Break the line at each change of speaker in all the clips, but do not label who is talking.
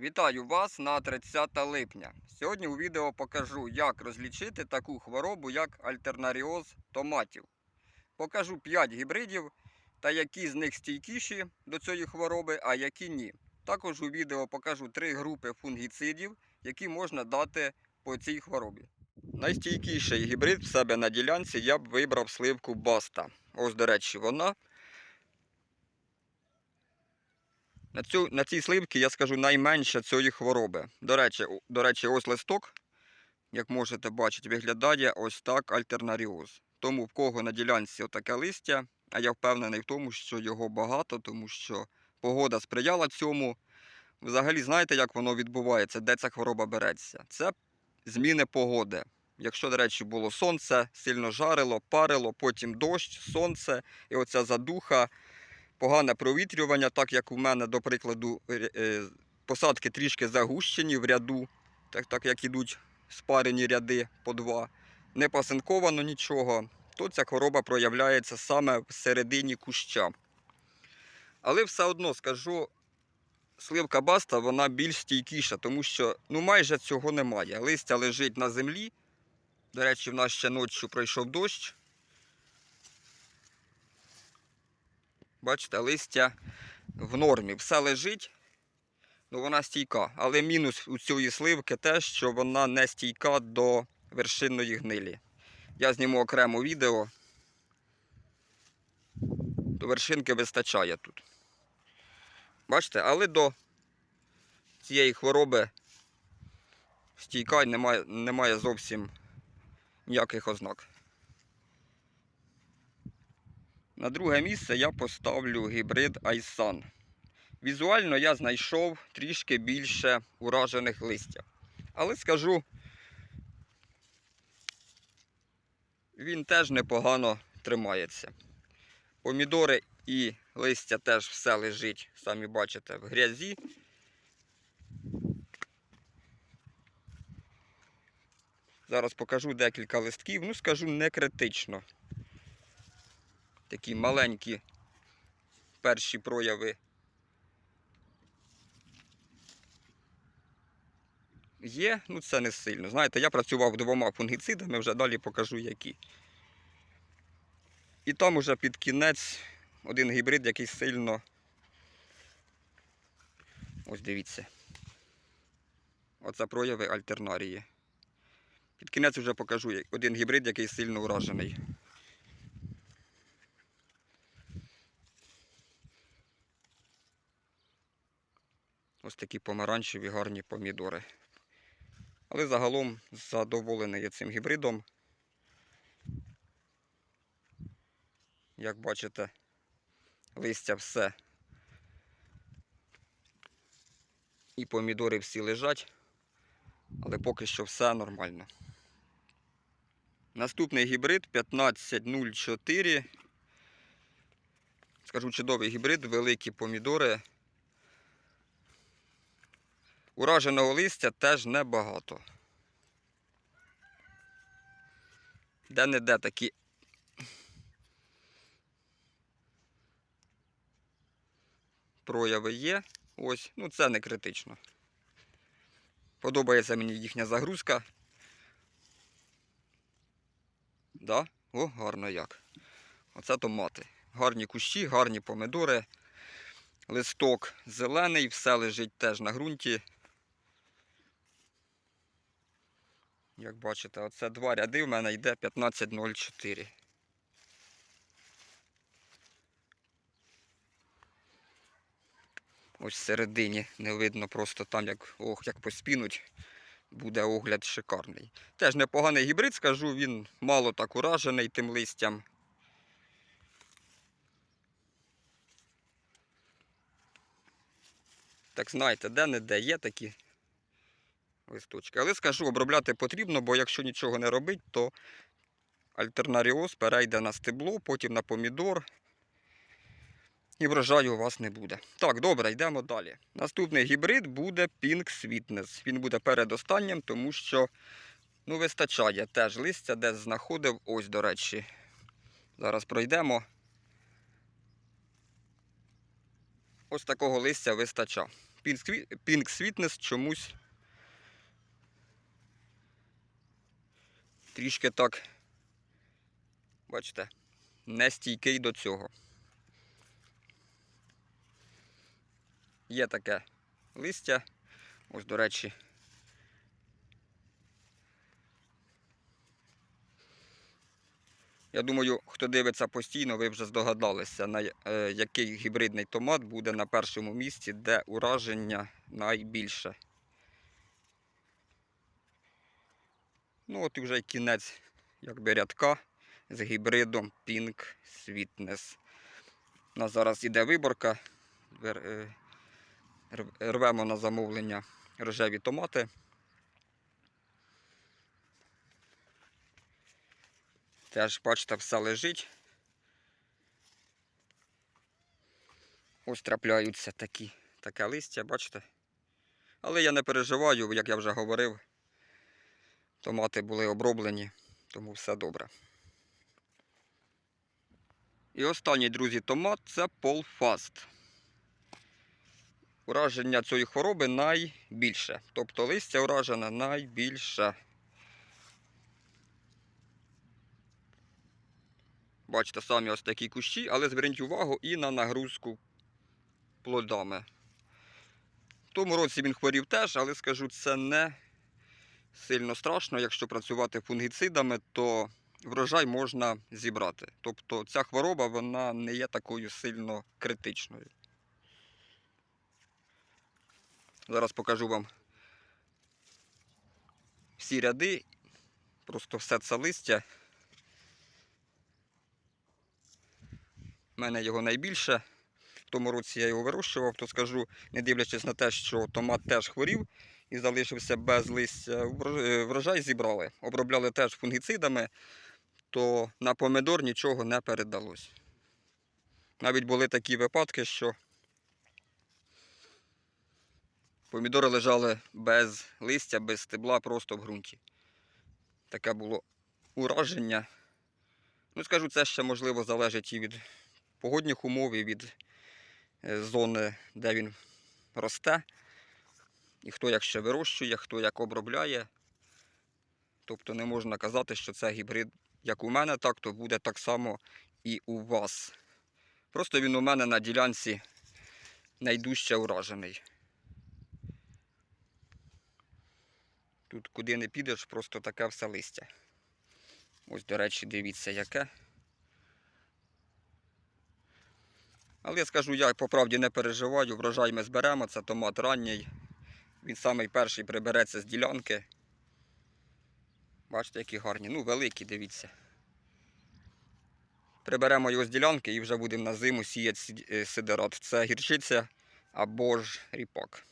Вітаю вас на 30 липня. Сьогодні у відео покажу, як розлічити таку хворобу, як альтернаріоз томатів. Покажу 5 гібридів та які з них стійкіші до цієї хвороби, а які ні. Також у відео покажу 3 групи фунгіцидів, які можна дати по цій хворобі. Найстійкіший гібрид в себе на ділянці я б вибрав сливку Баста. Ось, до речі, вона. На, цю, на цій сливці я скажу найменше цієї хвороби. До речі, до речі, ось листок, як можете бачити, виглядає ось так альтернаріоз. Тому в кого на ділянці отаке листя, а я впевнений в тому, що його багато, тому що погода сприяла цьому. Взагалі, знаєте, як воно відбувається, де ця хвороба береться? Це зміни погоди. Якщо, до речі, було сонце, сильно жарило, парило, потім дощ, сонце і оця задуха погане провітрювання, так як у мене, до прикладу, е, е, посадки трішки загущені в ряду, так, так як ідуть спарені ряди по два, не пасинковано нічого, то ця хвороба проявляється саме всередині куща. Але все одно скажу, сливка баста вона більш стійкіша, тому що ну, майже цього немає. Листя лежить на землі. До речі, в нас ще ночі пройшов дощ. Бачите, листя в нормі. Все лежить, ну вона стійка. Але мінус у цієї сливки те, що вона не стійка до вершинної гнилі. Я зніму окремо відео. До вершинки вистачає тут. Бачите, але до цієї хвороби стійка немає, немає зовсім ніяких ознак. На друге місце я поставлю гібрид Айсан. Візуально я знайшов трішки більше уражених листя. Але скажу, він теж непогано тримається. Помідори і листя теж все лежить, самі бачите, в грязі. Зараз покажу декілька листків. Ну, скажу не критично такі маленькі перші прояви. Є, ну це не сильно. Знаєте, я працював двома фунгіцидами, вже далі покажу які. І там уже під кінець один гібрид, який сильно. Ось дивіться. Оце прояви альтернарії. Під кінець вже покажу один гібрид, який сильно вражений. Ось такі помаранчеві гарні помідори. Але загалом задоволений я цим гібридом. Як бачите, листя все. І помідори всі лежать, але поки що все нормально. Наступний гібрид 1504. Скажу чудовий гібрид, великі помідори. Ураженого листя теж небагато. Де-не-де такі прояви є. Ось, ну це не критично. Подобається мені їхня загрузка. Да? О, гарно як. Оце томати. Гарні кущі, гарні помидори. Листок зелений, все лежить теж на ґрунті. Як бачите, оце два ряди в мене йде 1504. Ось всередині не видно просто там, як, ох, як поспінуть, буде огляд шикарний. Теж непоганий гібрид, скажу, він мало так уражений тим листям. Так знаєте, де-не-де є такі листочки. Але скажу, обробляти потрібно, бо якщо нічого не робить, то альтернаріоз перейде на стебло, потім на помідор. І врожаю у вас не буде. Так, добре, йдемо далі. Наступний гібрид буде Pink Sweetness. Він буде передостаннім, тому що ну, вистачає теж листя, де знаходив. Ось, до речі. Зараз пройдемо. Ось такого листя вистача. Pink Sweet- Pink Sweetness чомусь трішки так, бачите, не стійкий до цього. Є таке листя. Ось, до речі. Я думаю, хто дивиться постійно, ви вже здогадалися, на е, який гібридний томат буде на першому місці, де ураження найбільше. Ну, от і вже кінець якби рядка з гібридом Pink Sweetness. У нас зараз іде виборка. Е, рв- Рвемо на замовлення рожеві томати. Теж, бачите, все лежить. Ось трапляються такі, таке листя, бачите? Але я не переживаю, як я вже говорив, томати були оброблені, тому все добре. І останній, друзі, томат це Полфаст. Ураження цієї хвороби найбільше. Тобто листя уражене найбільше. Бачите, самі ось такі кущі, але зверніть увагу і на нагрузку плодами. В тому році він хворів теж, але скажу, це не сильно страшно. Якщо працювати фунгіцидами, то врожай можна зібрати. Тобто ця хвороба вона не є такою сильно критичною. Зараз покажу вам всі ряди, просто все це листя. У мене його найбільше. В тому році я його вирощував, то скажу, не дивлячись на те, що томат теж хворів і залишився без листя, е, врожай зібрали. Обробляли теж фунгіцидами, то на помидор нічого не передалось. Навіть були такі випадки, що помідори лежали без листя, без стебла, просто в ґрунті. Таке було ураження. Ну, скажу, це ще можливо залежить і від погодних умов, і від е, зони, де він росте. І хто як ще вирощує, хто як обробляє. Тобто не можна казати, що це гібрид, як у мене, так, то буде так само і у вас. Просто він у мене на ділянці найдужче уражений. Тут куди не підеш, просто таке все листя. Ось, до речі, дивіться, яке. Але я скажу, я по правді не переживаю, врожай ми зберемо, це томат ранній. Він самий перший прибереться з ділянки. Бачите, які гарні. Ну, великі, дивіться. Приберемо його з ділянки і вже будемо на зиму сіяти сі- е, сидерат. Це гірчиця або ж ріпак.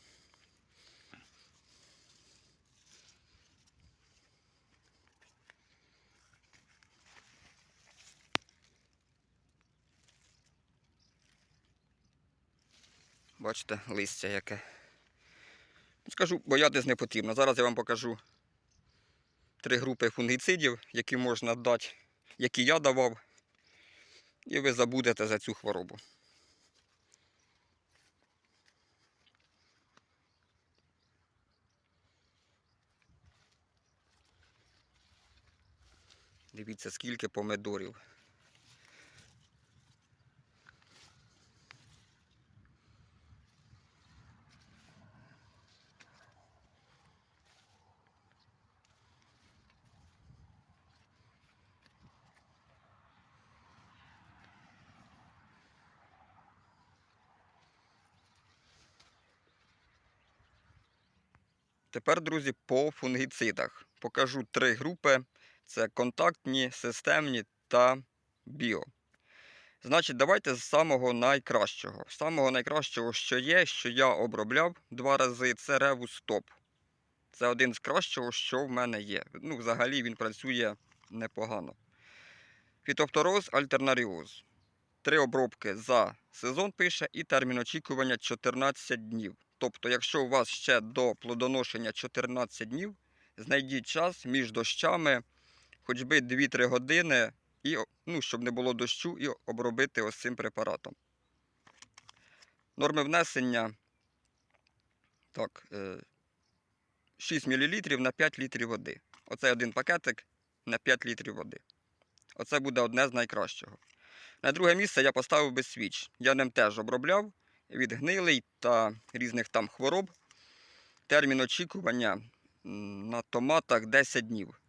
Бачите, листя яке. Скажу, боятись не потрібно. Зараз я вам покажу три групи фунгіцидів, які можна дати, які я давав, і ви забудете за цю хворобу. Дивіться, скільки помидорів. Тепер, друзі, по фунгіцидах. Покажу три групи: це контактні, системні та біо. Значить, давайте з самого найкращого. З самого найкращого, що є, що я обробляв два рази, це Revus Top. Це один з кращого, що в мене є. Ну, взагалі він працює непогано. Фітофтороз альтернаріоз. Три обробки за сезон пише і термін очікування 14 днів. Тобто, якщо у вас ще до плодоношення 14 днів, знайдіть час між дощами, хоч би 2-3 години, і, ну, щоб не було дощу, і обробити ось цим препаратом. Норми внесення Так, е, 6 мл на 5 літрів води. Оце один пакетик на 5 літрів води. Оце буде одне з найкращого. На друге місце я поставив би свіч. Я ним теж обробляв від гнилий та різних там хвороб. Термін очікування на томатах 10 днів.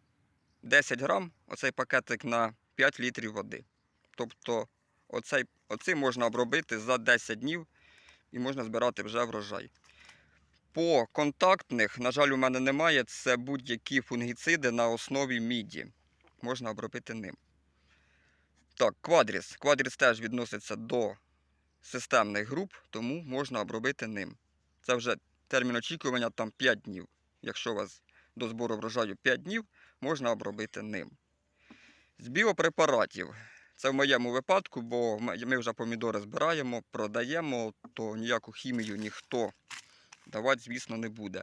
10 грам оцей пакетик на 5 літрів води. Тобто оцей, оцим можна обробити за 10 днів і можна збирати вже врожай. По контактних, на жаль, у мене немає, це будь-які фунгіциди на основі міді. Можна обробити ним. Так, квадріс. Квадріс теж відноситься до системних груп, тому можна обробити ним. Це вже термін очікування там 5 днів. Якщо у вас до збору врожаю 5 днів, можна обробити ним. З біопрепаратів. Це в моєму випадку, бо ми вже помідори збираємо, продаємо, то ніяку хімію ніхто давати, звісно, не буде.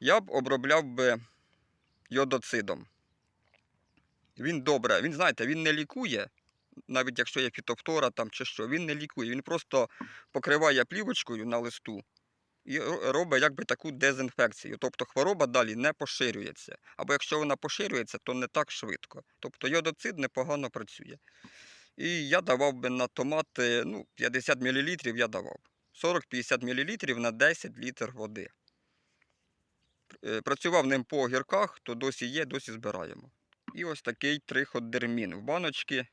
Я б обробляв би йодоцидом. Він добре, він, знаєте, він не лікує, навіть якщо є фітофтора там чи що, він не лікує. Він просто покриває плівочкою на листу і робить якби таку дезінфекцію. Тобто хвороба далі не поширюється. Або якщо вона поширюється, то не так швидко. Тобто йодоцид непогано працює. І я давав би на томати ну, 50 мл я давав. 40-50 мл на 10 літр води. Е, Працював ним по огірках, то досі є, досі збираємо. І ось такий триходермін в баночці.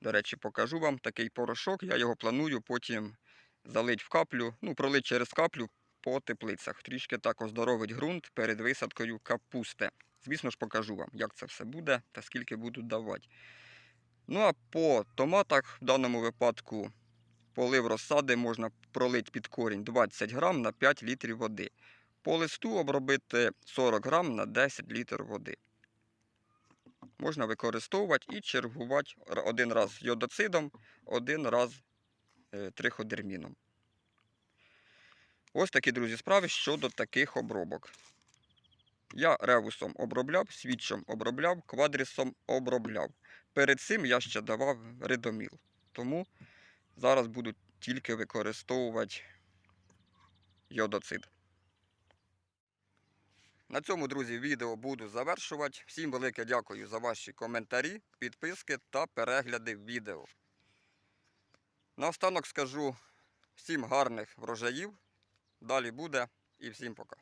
До речі, покажу вам такий порошок. Я його планую потім залить в каплю, ну, пролить через каплю по теплицях. Трішки так оздоровить ґрунт перед висадкою капусти. Звісно ж, покажу вам, як це все буде та скільки буду давати. Ну а по томатах в даному випадку полив розсади можна пролити під корінь 20 грам на 5 літрів води. По листу обробити 40 грам на 10 літрів води. Можна використовувати і чергувати один раз йодоцидом, один раз е, триходерміном. Ось такі, друзі, справи щодо таких обробок. Я ревусом обробляв, свідчом обробляв, квадрісом обробляв. Перед цим я ще давав ридоміл. Тому зараз буду тільки використовувати йодоцид. На цьому, друзі, відео буду завершувати. Всім велике дякую за ваші коментарі, підписки та перегляди відео. Наостанок скажу всім гарних врожаїв. Далі буде і всім пока.